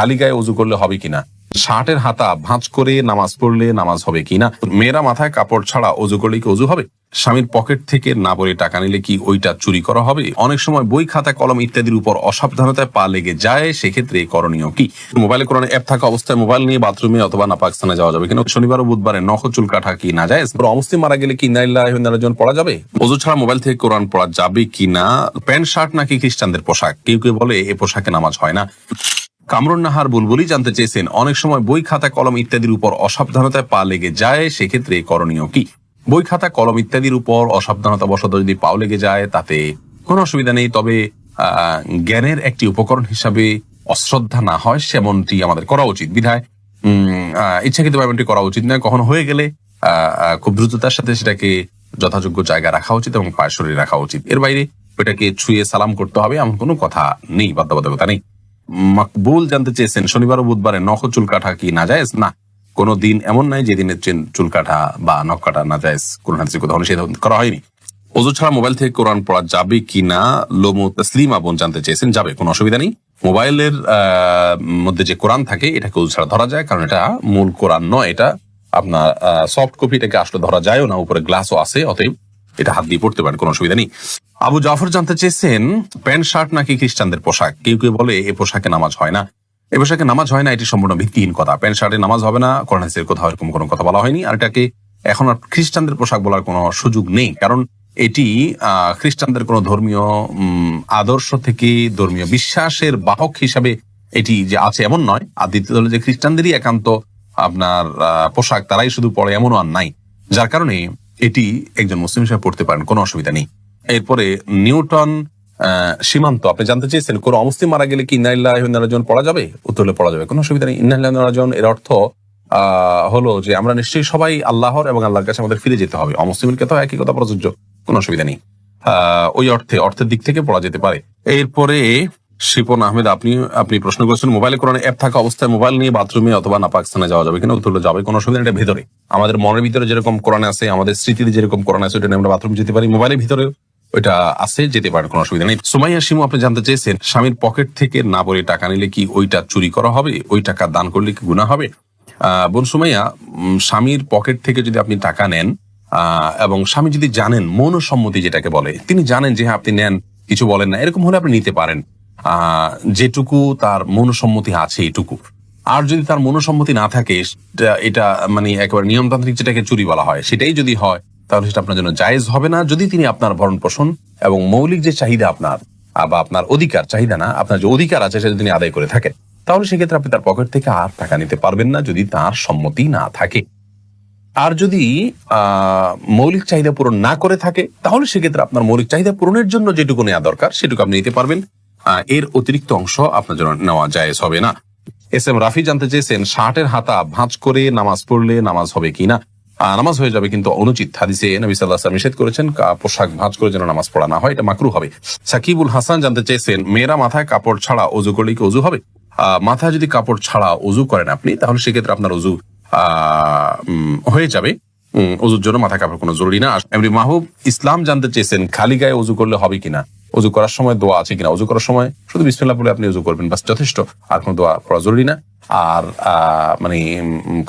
খালি গায়ে উজু করলে হবে কিনা? শার্টের হাতা ভাঁজ করে নামাজ পড়লে নামাজ হবে কিনা? মেয়েরা মাথায় কাপড় ছাড়া অজু করলে কি অজু হবে? স্বামীর পকেট থেকে না বলে টাকা নিলে কি ওইটা চুরি করা হবে? অনেক সময় বই, খাতা, কলম ইত্যাদির উপর অসাবধানতায় পা লেগে যায়, সেক্ষেত্রে করণীয় কি? মোবাইলে কোরআন অ্যাপ থাকা অবস্থায় মোবাইল নিয়ে বাথরুমে অথবা না পাকিস্তানে যাওয়া যাবে কিন্তু শনিবার ও বুধবারে নখ চুল কাটা কি না যায়? অমুসলিম মারা গেলে কি নাইল্লাহ পড়া যাবে? অজু ছাড়া মোবাইল থেকে কোরআন পড়া যাবে কিনা? প্যান্ট, শার্ট নাকি খ্রিস্টানদের পোশাক? কেউ কেউ বলে এ পোশাকে নামাজ হয় না। কামরুন নাহার বুলবুলি জানতে চেয়েছেন, অনেক সময় বই খাতা, কলম ইত্যাদির উপর অসাবধানতায় পা লেগে যায়, সেক্ষেত্রে করণীয় কি? বই খাতা, কলম ইত্যাদির উপর অসাবধানতা বশত যদি পাও লেগে যায়, তাতে কোনো অসুবিধা নেই, তবে জ্ঞানের একটি উপকরণ হিসাবে অশ্রদ্ধা না হয়, সেমনটি আমাদের করা উচিত। বিধায় ইচ্ছাকৃত এমনটি করা উচিত নয়। কখনো হয়ে গেলে খুব দ্রুততার সাথে সেটাকে যথাযোগ্য জায়গা রাখা উচিত এবং পায়ে সরিয়ে রাখা উচিত। এর বাইরে ওইটাকে ছুঁয়ে সালাম করতে হবে, এমন কোনো কথা নেই, বাধ্যবাধকতা নেই। মকবুল জানতে চেয়েছেন, শনিবার ও বুধবারে নখ চুল কাটা কি না যায় না, কোনো দিন এমন নাই যে দিনের চেন চুল কাটা বা নখ কাটা না যায় হাদিসে কোথাও নিষেধ করা হয়নি। অজু ছাড়া মোবাইল থেকে কোরআন পড়া যাবে কিনা লোমো তসলিমা বোন জানতে চেয়েছেন, যাবে, কোনো অসুবিধা নেই। মোবাইলের মধ্যে যে কোরআন থাকে, এটাকে অজু ছাড়া ধরা যায়, কারণ এটা মূল কোরআন নয়, এটা আপনার সফট কপি এটাকে আসলে ধরা যায়ও না, উপরে গ্লাসও আছে, অতএব এটা হাত দিয়ে পড়তে পারেন, কোনো অসুবিধা নেই। আবু জাফর জানতে চেয়েছেন, প্যান্ট, শার্ট নাকি খ্রিস্টানদের পোশাক? কেউ কেউ বলে এ পোশাকে নামাজ হয় না। এ পোশাকে নামাজ হয় না, এটি সম্পূর্ণ ভিত্তিহীন কথা। প্যান্ট, শার্টে নামাজ হবে না, কোরআন কোথাও এরকম কোনো কথা বলা হয়নি। আর এটাকে এখন আর খ্রিস্টানদের পোশাক বলার কোনো সুযোগ নেই, কারণ এটি খ্রিস্টানদের কোনো ধর্মীয় আদর্শ থেকে ধর্মীয় বিশ্বাসের বাহক হিসাবে এটি যে আছে এমন নয়। আর দ্বিতীয় হলো যে খ্রিস্টানদেরই একান্ত আপনার পোশাক, তারাই শুধু পরে এমনও আর নাই। যার কারণে এটি একজন মুসলিম হিসেবে পড়তে পারেন, কোনো অসুবিধা নেই। এরপরে নিউটন সীমান্ত, আপনি জানতে চেয়েছেন, কোন অমুসলিম মারা গেলে কি ইন্নাইল্লাহ পড়া যাবে? উত্তর হলে পড়া যাবে, কোনো অসুবিধা নেই। ইন্নাইল্লাহ এর অর্থ হলো যে আমরা নিশ্চয়ই সবাই আল্লাহর এবং আল্লাহর কাছে আমাদের ফিরে যেতে হবে। অমুসলিমের ক্ষেত্রে একই কথা প্রযোজ্য, কোনো অসুবিধা নেই। ওই অর্থে, অর্থের দিক থেকে পড়া যেতে পারে। এরপরে শিপন আহমেদ, আপনি আপনি প্রশ্ন করেছেন, মোবাইলে কোরআন অ্যাপ থাকা অবস্থায় মোবাইল নিয়ে বাথরুমে অথবা না পাকিস্তানে যাওয়া যাবে কিনা? উত্তর যাবে, কোনো অসুবিধা এটা ভেতরে। আমাদের মনের ভিতরে যেরকম কোরআন আছে, আমাদের স্মৃতিতে যেরকম কোরআন আছে ওটা আমরা বাথরুম যেতে পারি, মোবাইলের ভিতরে ওইটা আছে, যেতে পারেন কোনো অসুবিধা নেই। সুমাইয়া শিমু, আপনি জানতে চেয়েছেন, স্বামীর পকেট থেকে না বলে টাকা নিলে কি ওইটা চুরি করা হবে? ওই টাকা দান করলে কি গুণা হবে? বোন সুমাইয়া স্বামীর পকেট থেকে যদি আপনি টাকা নেন এবং স্বামী যদি জানেন, মনসম্মতি যেটাকে বলে, তিনি জানেন যে হ্যাঁ আপনি নেন, কিছু বলেন না, এরকম হলে আপনি নিতে পারেন। যেটুকু তার মনসম্মতি আছে এটুকু। আর যদি তার মনোসম্মতি না থাকে এটা মানে একেবারে নিয়মতান্ত্রিক যেটাকে চুরি বলা হয়, সেটাই যদি হয়, তাহলে সেটা আপনার জন্য জায়েজ হবে না। যদি তিনি আপনার ভরণ পোষণ এবং মৌলিক যে চাহিদা আপনার বা আপনার অধিকার, চাহিদা না, আপনার যে অধিকার আছে সেটা তিনি আদায় করে থাকেন, তাহলে সেক্ষেত্রে আপনি তার পকেট থেকে আর টাকা নিতে পারবেন না যদি তার সম্মতি না থাকে। আর যদি মৌলিক চাহিদা পূরণ না করে থাকে, তাহলে সেক্ষেত্রে আপনার মৌলিক চাহিদা পূরণের জন্য যেটুকু নেওয়া দরকার, সেটুকু আপনি নিতে পারবেন। এর অতিরিক্ত অংশ আপনার জন্য নেওয়া জায়েজ হবে না। এস এম রাফি জানতে চেয়েছেন শার্টের হাতা ভাঁজ করে নামাজ পড়লে নামাজ হবে কিনা নামাজ হয়ে যাবে কিন্তু অনুচিত হাদিসে নবী সাল্লাহ নিষেধ করেছেন পোশাক ভাঁজ করে যেন নামাজ পড়া না হয়, এটা মাকরু হবে। সাকিবুল হাসান জানতে চেয়েছেন, মেয়েরা মাথায় কাপড় ছাড়া অজু করলে কি অজু হবে? মাথায় যদি কাপড় ছাড়া অজু করেন আপনি, তাহলে সেক্ষেত্রে আপনার অজু হয়ে যাবে। অজুর জন্য মাথা কাপড় কোনো জরুরি না। এমনি মাহবুব ইসলাম জানতে চেয়েছেন, খালি গায়ে অজু করলে হবে কিনা অজু করার সময় দোয়া আছে কিনা? অজু করার সময় শুধু বিসমিল্লাহ বলে আপনি অজু করবেন, বাস যথেষ্ট। আর কোনো দোয়া পড়া জরুরি না। আর মানে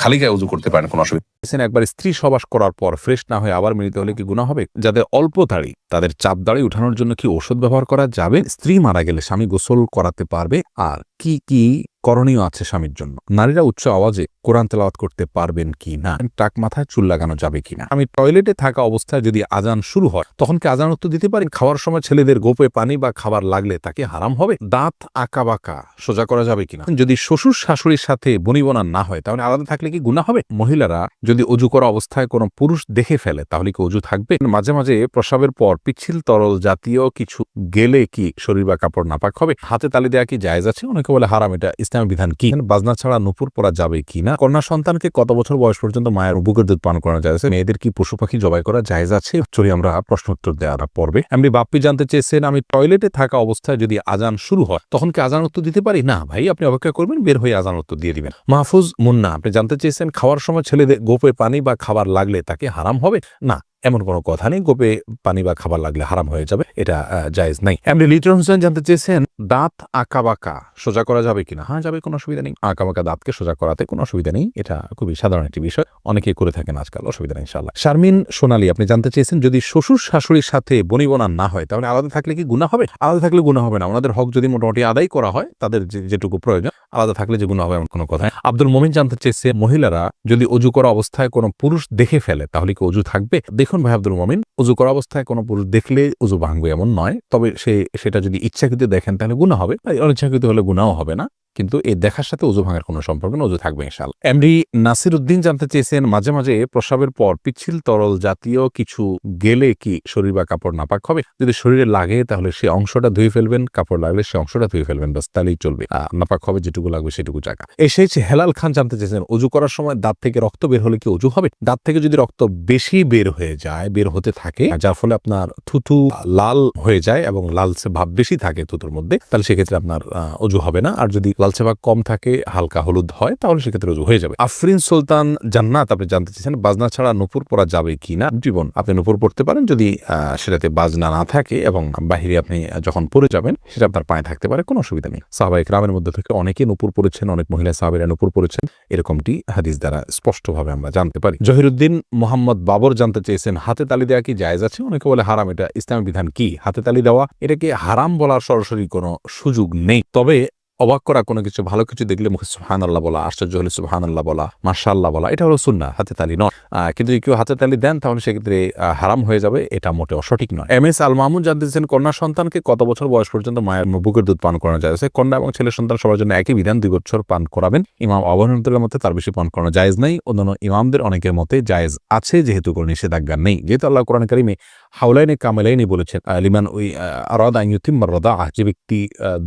খালি গায়ে অজু করতে পারেন, কোনো অসুবিধা একবার স্ত্রী সবাস করার পর ফ্রেশ না হয়ে আবার মিলিত হলে কি গুণা হবে? যাদের অল্প দাড়ি, তাদের চাপ দাড়ি উঠানোর জন্য কি ওষুধ ব্যবহার করা যাবে? স্ত্রী মারা গেলে স্বামী গোসল করাতে পারবে? আর কি কি করণীয় আছে স্বামীর জন্য? নারীরা উচ্চ আওয়াজে কোরআন তেলাওয়াত করতে পারবেন কি না? টাক মাথায় চুল লাগানো যাবে কিনা আমি টয়লেটে থাকা অবস্থায় যদি আজান শুরু হয়, তখন কি আজান উত্তর দিতে পারি? খাওয়ার সময় ছেলেদের গোপে পানি বা খাবার লাগলে তাকে হারাম হবে? দাঁত আঁকা বাঁকা সোজা করা যাবে কিনা যদি শ্বশুর শাশুড়ির সাথে বনিবনা না হয়, তাহলে আলাদা থাকলে কি গুণা হবে? মহিলারা যদি অজু করা অবস্থায় কোনো পুরুষ দেখে ফেলে, তাহলে কি অজু থাকবে? মাঝে মাঝে প্রসাবের পর পিচ্ছিল তরল জাতীয় কিছু গেলে কি শরীর বা কাপড় নাপাক হবে? হাতে তালি দেওয়া কি জায়েজ আছে? অনেকে বলে হারাম, এটা ইসলামের বিধান কি? বাজনা ছাড়া নুপুর পরা যাবে কি না? কন্যা সন্তানকে কত বছর বয়স পর্যন্ত মায়ের বুকের দুধ পান করা যায়? মেয়েদের কি পশু পাখি জবাই করা জায়েজ আছে? চলি আমরা প্রশ্ন উত্তর দেওয়ার পর্বে। আমি বাপ্পি জানতে চেয়েছেন, আমি টয়লেটে থাকা অবস্থায় যদি আজান শুরু হয়, তখন কি আজান উত্তর দিতে পারি? না ভাই, আপনি অপেক্ষা করবেন, বের হয়ে আজান উত্তর দিয়ে দিবেন। মাহফুজ মুন্না, আপনি জানতে চেয়েছেন খাওয়ার সময় ছেলেদের গোপে পানি বা খাবার লাগলে তাকে হারাম হবে? না এমন কোনো কথা নেই, গোপে পানি বা খাবার লাগলে হারাম হয়ে যাবে, এটা জায়েজ নাই। এমনি লিটন হোসেন জানতে চেয়েছেন, দাঁত আঁকা বাঁকা, সোজা করা যাবে কিনা? হ্যাঁ যাবে, কোনো অসুবিধা নেই। আঁকা বাঁকা দাঁতকে সোজা করাতে কোনো অসুবিধা নেই, এটা খুবই সাধারণ একটি বিষয়। অনেকেই করে থাকেন আজকাল, অসুবিধা নেই ইনশাল্লাহ শারমিন সোনালি, আপনি জানতে চেয়েছেন, যদি শ্বশুর শাশুড়ির সাথে বনিবনা না হয়, তাহলে আলাদা থাকলে কি গুণা হবে? আলাদা থাকলে গুণা হবে না। ওনাদের হক যদি মোটামুটি আদায় করা হয়, তাদের যেটুকু প্রয়োজন, আলাদা থাকলে যে গুণা হবে, এমন কোনো কথা। আব্দুল মোমিন জানতে চেয়েছে, মহিলারা যদি অজু করা অবস্থায় কোনো পুরুষ দেখে ফেলে, তাহলে কি অজু থাকবে? দেখুন ভাই আব্দুল মমিন, উজু করা অবস্থায় কোনো পুরুষ দেখলে উজু ভাঙবে এমন নয়। তবে সে, সেটা যদি ইচ্ছাকৃত দেখেন তাহলে গুণা হবে। অনিচ্ছাকৃত হলে গুণাও হবে না। কিন্তু এই দেখার সাথে অজু ভাঙার কোনো সম্পর্ক না অজু থাকবে ইনশাল এমডি নাসির উদ্দিন জানতে চেয়েছেন, মাঝে মাঝে প্রসাবের পর পিচ্ছিল তরল জাতীয় কিছু গেলে কি শরীর বা কাপড় নাপাক হবে? যদি শরীরে লাগে তাহলে সে অংশটা ধুয়ে ফেলবেন, কাপড় লাগলে সে অংশটা ধুয়ে ফেলবেন বাস তাহলেই চলবে। নাপাক হবে যেটুকু লাগবে সেটুকু জায়গা। এসেছে হেলাল খান জানতে চেয়েছেন অজু করার সময় দাঁত থেকে রক্ত বের হলে কি অজু হবে? দাঁত থেকে যদি রক্ত বেশি বের হয়ে যায়, বের হতে থাকে, যার ফলে আপনার থুথু লাল হয়ে যায় এবং লালচে ভাব বেশি থাকে থুতুর মধ্যে, তাহলে সেক্ষেত্রে আপনার অজু হবে না। আর যদি লালচে ভাব কম থাকে, হালকা হলুদ হয়, তাহলে সেক্ষেত্রে অজু হয়ে যাবে। আফরিন সুলতান জান্নাত, আপনি জানতে চেয়েছেন, বাজনা ছাড়া নুপুর পরা যাবে কি না? জীবন, আপনি নুপুর পড়তে পারেন, যদি সেটাতে বাজনা না থাকে এবং বাহিরে আপনি যখন পরে যাবেন, সেটা আপনার পায়ে থাকতে পারে, কোনো অসুবিধা নেই। সাহাবাহিক রামের মধ্যে থেকে অনেকে নুপুর পড়েছেন, অনেক মহিলা সাহাবিরা নুপুর পড়েছেন, এরকমটি হাদিস দ্বারা স্পষ্টভাবে আমরা জানতে পারি। জহিরুদ্দিন মোহাম্মদ বাবর জানতে চেয়েছেন, হাতে তালি দেওয়া কি জায়েজ আছে? অনেকে বলে হারাম, এটা ইসলামের বিধান কি? হাতে তালি দেওয়া, এটাকে হারাম বলার সরাসরি কোনো সুযোগ নেই। তবে অবাক করা কোনো কিছু, ভালো কিছু দেখলে মুখে সুহান আল্লাহ বলা, আশ্চর্য হলে সুহান আল্লাহ বলা মার্শাল্লাহ বলা, এটা হলো সুন্না হাতে তালি নয়। কিন্তু যদি কেউ হাতে তালি দেন, তাহলে সেক্ষেত্রে হারাম হয়ে যাবে, এটা মোটে সঠিক নয়। এম এস আল মাহমুদ জানতে চেয়েছেন কন্যা সন্তানকে কত বছর বয়স পর্যন্ত মায়ের বুকের দুধ পান করানো যায়? কন্যা এবং ছেলে সন্তান সবার জন্য একই বিধান, দুই বছর পান করাবেন। ইমাম অবনন্তের মতে তার বেশি পান করানো জায়েজ নেই। অন্যান্য ইমামদের অনেকের মতে জায়েজ আছে, যেহেতু কোনো নিষেধাজ্ঞা নেই। যেহেতু আল্লাহ কোরআন কারিমে হাউলাইনে কামেলাইনি বলেছেন। আহ, লিমান ওই আরাদ আইয়ুতিম্মার রদা যে ব্যক্তি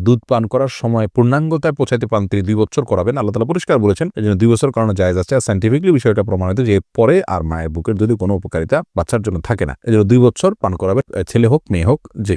দুধ পান করার সময় পূর্ণাঙ্গতায় পৌঁছাতে পান তিনি দুই বছর করাবেন। আল্লাহ তালা পরিষ্কার বলেছেন এই জন্য দুই বছর করানো জায়েজ আছে। আর সাইন্টিফিকলি বিষয়টা প্রমাণিত যে পরে আর মায়ের বুকের যদি কোনো উপকারিতা বাচ্চার জন্য থাকে না এই জন্য দুই বছর পান করাবে ছেলে হোক মেয়ে হোক যে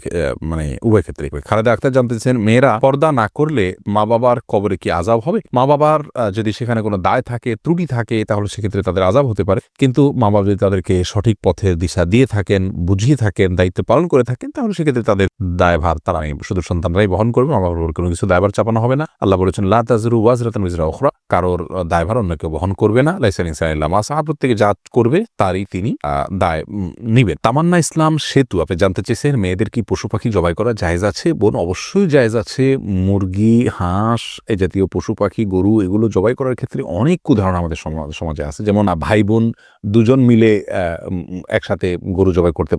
মানে উভয় ক্ষেত্রে খালেদা আক্তার জানতেছেন মেয়েরা পর্দা না করলে মা বাবার কবরে কি আজাব হবে? মা বাবার যদি সেখানে কোনো দায় থাকে ত্রুটি থাকে তাহলে সেক্ষেত্রে তাদের আজাব হতে পারে। কিন্তু মা বাবা যদি তাদেরকে সঠিক পথের দিশা দিয়ে থাকেন বুঝিয়ে থাকেন, দায়িত্ব পালন করে থাকেন, তাহলে সেক্ষেত্রে তাদের দায়ভার তারা শুধু সন্তানরাই বহন করবেন আমার কোনো কিছু দায়ভার চাপানো হবে না। আল্লাহ বলেছেন, লা তাজরু ওয়াজরাতান উজরা উখরা। কারোর দায়ভার অন্য কেউ বহন করবে না। লাইসান ইনসানিল্লাহ মা সাহা। প্রত্যেকে যা করবে তারই তিনি দায় নিবেন। তামান্না ইসলাম সেতু, আপনি জানতে চেয়েছেন মেয়েদের কি পশু পাখি জবাই করা জায়েজ আছে? বোন, অবশ্যই জায়েজ আছে। মুরগি, হাঁস এই জাতীয় পশু পাখি, গরু, এগুলো জবাই করার ক্ষেত্রে অনেক উদাহরণ আমাদের সমাজ- আছে। যেমন ভাই বোন দুজন মিলে একসাথে গরু জবাই করতে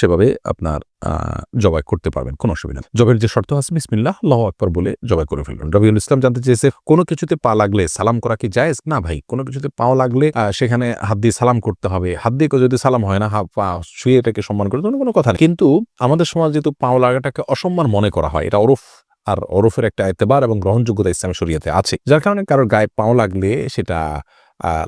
সেভাবে আপনার জবাই করতে পারবেন, কোনো অসুবিধা জবের যে শর্ত আছে, বিসমিল্লাহ, আল্লাহ আকবর বলে জবাই করে ফেলবেন। রবিউল ইসলাম জানতে চেয়েছে, কোনো কিছুতে পা লাগলে সালাম করা কি জায়েজ? না ভাই, কোনো কিছুতে পাও লাগলে সেখানে হাত দিয়ে সালাম করতে হবে। হাত দিয়ে যদি সালাম হয় না পা শুয়ে এটাকে সম্মান করে, তখন কোনো কথা নেই। কিন্তু আমাদের সমাজ যেহেতু পাও লাগাটাকে অসম্মান মনে করা হয়, এটা ওরফ, আর ওরফের একটা এতেবার এবং গ্রহণযোগ্যতা ইসলামী শরীয়তে আছে। যার কারণে কারোর গায়ে পাও লাগলে সেটা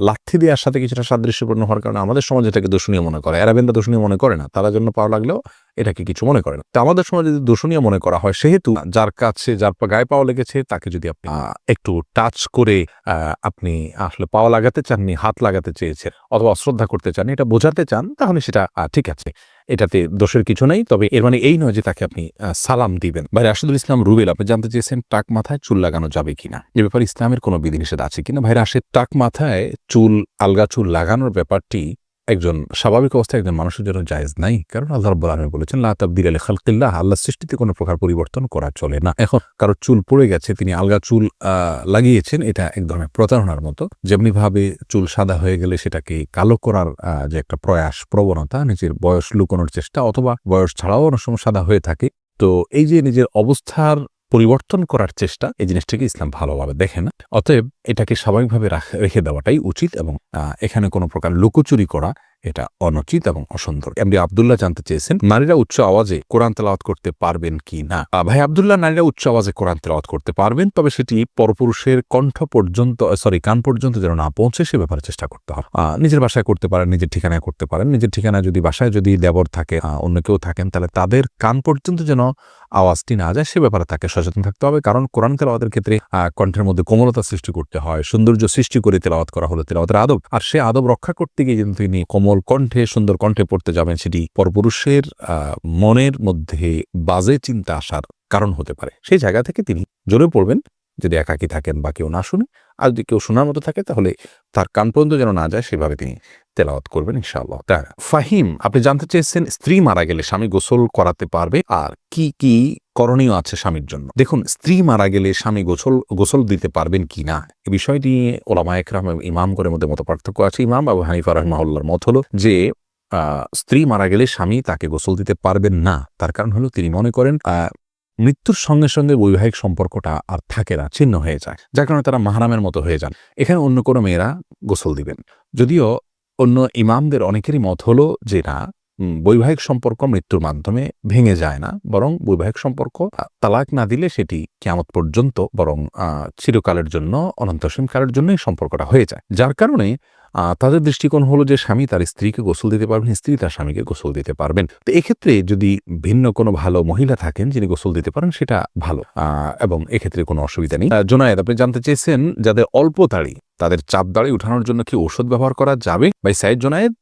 লাথি দেওয়ার সাথে কিছুটা সাদৃশ্যপূর্ণ হওয়ার কারণে আমাদের সমাজ এটাকে দূষণীয় মনে করে। অ্যারাবেন্দা দূষণীয় মনে করে না, তারা জন্য পাওয়া লাগলেও এটাকে কিছু মনে করে না। তো আমাদের সমাজ যদি দূষণীয় মনে করা হয়, সেহেতু যার কাছে, যার গায়ে পাওয়া লেগেছে, তাকে যদি আপনি একটু টাচ করে আপনি আসলে পাওয়া লাগাতে চাননি, হাত লাগাতে চেয়েছেন অথবা অশ্রদ্ধা করতে চান এটা বোঝাতে চান, তাহলে সেটা ঠিক আছে। এটাতে দোষের কিছু নেই। তবে এর মানে এই নয় যে তাকে আপনি সালাম দিবেন। ভাই, রাশেদুল ইসলাম রুবেল, আপনি জানতে চেয়েছেন টাক মাথায় চুল লাগানো যাবে কিনা? এ ব্যাপারে ইসলামের কোনো বিধিনিষেধ আছে কিনা? ভাই, রাশেদ, টাক মাথায় চুল, আলগা চুল লাগানোর ব্যাপারটি একজন স্বাভাবিক অবস্থায় একজন মানুষের জন্য জায়েজ নাই। কারণ আল্লাহ রব্বুল আলমী বলেছেন, লা তাবদিল আলী খালকিল্লাহ আল্লাহ সৃষ্টিতে কোনো প্রকার পরিবর্তন করা চলে না। এখন কারও চুল পড়ে গেছে, তিনি আলগা চুল লাগিয়েছেন, এটা এক ধরনের প্রতারণার মতো। যেমনি ভাবে চুল সাদা হয়ে গেলে সেটাকে কালো করার যে একটা প্রয়াস, প্রবণতা, নিজের বয়স লুকোনোর চেষ্টা, অথবা বয়স ছাড়াও অনেক সময় সাদা হয়ে থাকে। তো এই যে নিজের অবস্থার পরিবর্তন করার চেষ্টা এই জিনিসটাকে ইসলাম ভালোভাবে দেখে না। অতএব এটাকে স্বাভাবিকভাবে রাখ- দেওয়াটাই উচিত এবং এখানে কোনো প্রকার লুকোচুরি করা এটা অনুচিত এবং অসুন্দর। এমডি আবদুল্লাহ জানতে চেয়েছেন, নারীরা উচ্চ আওয়াজে কোরআন তেলাওয়াত করতে পারবেন কি না? ভাই আবদুল্লাহ, নারীরা উচ্চ আওয়াজে কোরআন তেলাওয়াত করতে পারবেন, তবে সেটি পরপুরুষের কণ্ঠ পর্যন্ত সরি কান পর্যন্ত যেন না পৌঁছে সে ব্যাপারে চেষ্টা করতে হবে। নিজের বাসায় করতে পারেন, নিজের ঠিকানায় করতে পারেন, নিজের ঠিকানায় যদি বাসায় যদি দেবর থাকে অন্য কেউ থাকেন, তাহলে তাদের কান পর্যন্ত যেন আওয়াজটি না যায়, সে ব্যাপারে তাকে সচেতন থাকতে হবে, কারণ কোরআন তেলাওয়াতের ক্ষেত্রে কণ্ঠের মধ্যে কোমলতা সৃষ্টি করতে হয়, সৌন্দর্য সৃষ্টি করে তেলাওয়াত করা হলো তেলাওয়াতের আদব, আর সে আদব রক্ষা করতে গিয়ে কিন্তু তিনি কোমল কণ্ঠে, সুন্দর কণ্ঠে পড়তে যাবেন সেটি পরপুরুষের মনের মধ্যে বাজে চিন্তা আসার কারণ হতে পারে। সেই জায়গা থেকে তিনি জোরে পড়বেন, যদি একাকি থাকেন বা কেউ না শুনে। আর যদি কেউ শোনার মতো থাকে, তাহলে তার কান পর্যন্ত যেন না যায়, সেভাবে তিনি তেলাওয়াত করবেন ইনশাআল্লাহ। তা ফাহিম, আপনি জানতে চেয়েছেন স্ত্রী মারা গেলে স্বামী গোসল করাতে পারবে আর কি কি করণীয় আছে স্বামীর জন্য? দেখুন, স্ত্রী মারা গেলে স্বামী গোসল গোসল দিতে পারবেন কি না? এই বিষয়টি ওলামা একরাম ইমাম করে মধ্যে মত পার্থক্য আছে। ইমাম আবু হানিফা রহমাউল্লার মত হলো যে স্ত্রী মারা গেলে স্বামী তাকে গোসল দিতে পারবেন না। তার কারণ হলো তিনি মনে করেন মৃত্যুর সঙ্গে সঙ্গে বৈবাহিক সম্পর্কটা আর থাকে না, ছিন্ন হয়ে যায়। যার কারণে তারা মাহারামের মতো হয়ে যান। এখানে অন্য কোনো মেয়েরা গোসল দিবেন। যদিও অন্য ইমামদের অনেকেরই মত হলো যে না বৈবাহিক সম্পর্ক মৃত্যুর মাধ্যমে ভেঙে যায় না, বরং বৈবাহিক সম্পর্ক তালাক না দিলে সেটি কেমত পর্যন্ত, বরং চিরকালের জন্য অনন্তসীম কালের জন্য এই সম্পর্কটা হয়ে যায়। যার কারণে তাদের দৃষ্টিকোণ হলো যে স্বামী তার স্ত্রীকে গোসল দিতে পারবেন, স্ত্রী তার স্বামীকে গোসল দিতে পারবেন। তো এক্ষেত্রে যদি ভিন্ন কোনো ভালো মহিলা থাকেন, যিনি গোসল দিতে পারেন, সেটা ভালো এবং এক্ষেত্রে কোনো অসুবিধা নেই। জোনায়েদ, আপনি জানতে চেয়েছেন যাদের অল্প দাড়ি, তাদের চাপ দাড়ি উঠানোর জন্য কি ঔষধ ব্যবহার করা যাবে? ভাই সাইদ জোনায়েদ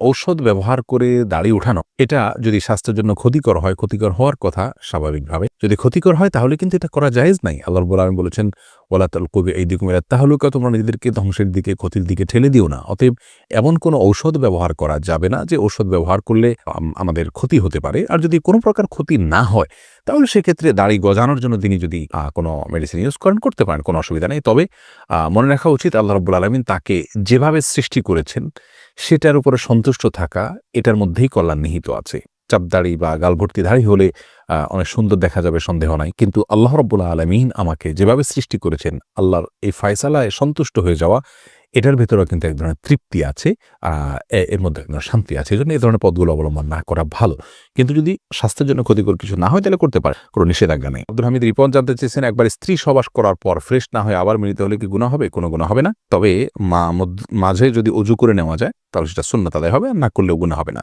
ঔষধ ব্যবহার করে দাড়ি উঠানো, এটা যদি স্বাস্থ্যের জন্য ক্ষতিকর হয়, ক্ষতিকর হওয়ার কথা স্বাভাবিকভাবে। যদি ক্ষতিকর হয়, তাহলে কিন্তু এটা করা জায়েজ নাই। আল্লাহ রব্বুল বলেছেন ওলা তাল কবি এই দিকে মেরা তাহলুকা তোমরা নিজেদেরকে ধ্বংসের দিকে, ক্ষতির দিকে ঠেলে দিও না। অতএব এমন কোনো ঔষধ ব্যবহার করা যাবে না যে ঔষধ ব্যবহার করলে আমাদের ক্ষতি হতে পারে। আর যদি কোনো প্রকার ক্ষতি না হয় তাহলে সেক্ষেত্রে দাড়ি গজানোর জন্য তিনি যদি কোনো মেডিসিন ইউজ করেন, করতে পারেন, কোনো অসুবিধা নেই। তবে মনে রাখা উচিত আল্লাহ রব্বুল আলমিন তাকে যেভাবে সৃষ্টি করেছেন, সেটার উপরে সন্তুষ্ট থাকা, এটার মধ্যেই কল্যাণ নিহিত আছে। চাপদাড়ি বা গালভর্তি দাড়ি হলে অনেক সুন্দর দেখা যাবে, সন্দেহ নাই। কিন্তু আল্লাহ রব্বুল্লাহ আলমিন আমাকে যেভাবে সৃষ্টি করেছেন, আল্লাহর এই ফায়সালায় সন্তুষ্ট হয়ে যাওয়া এটার ভেতরেও কিন্তু এক ধরনের তৃপ্তি আছে এর মধ্যে এক ধরনের শান্তি আছে। এই জন্য এই ধরনের পদগুলো অবলম্বন না করা ভালো। কিন্তু যদি স্বাস্থ্যের জন্য ক্ষতিকর কিছু না হয়, তাহলে করতে পারে, কোনো নিষেধাজ্ঞা নেই। আব্দুল হামিদ রিপন জানতে চেয়েছেন, একবার স্ত্রী সবাস করার পর ফ্রেশ না হয়ে আবার মিলিত হলে কি গুণা হবে? কোনো গুণা হবে না। তবে মাঝে যদি অজু করে নেওয়া যায়, তাহলে সেটা শূন্য তাদের হবে না করলেও গুণা হবে না।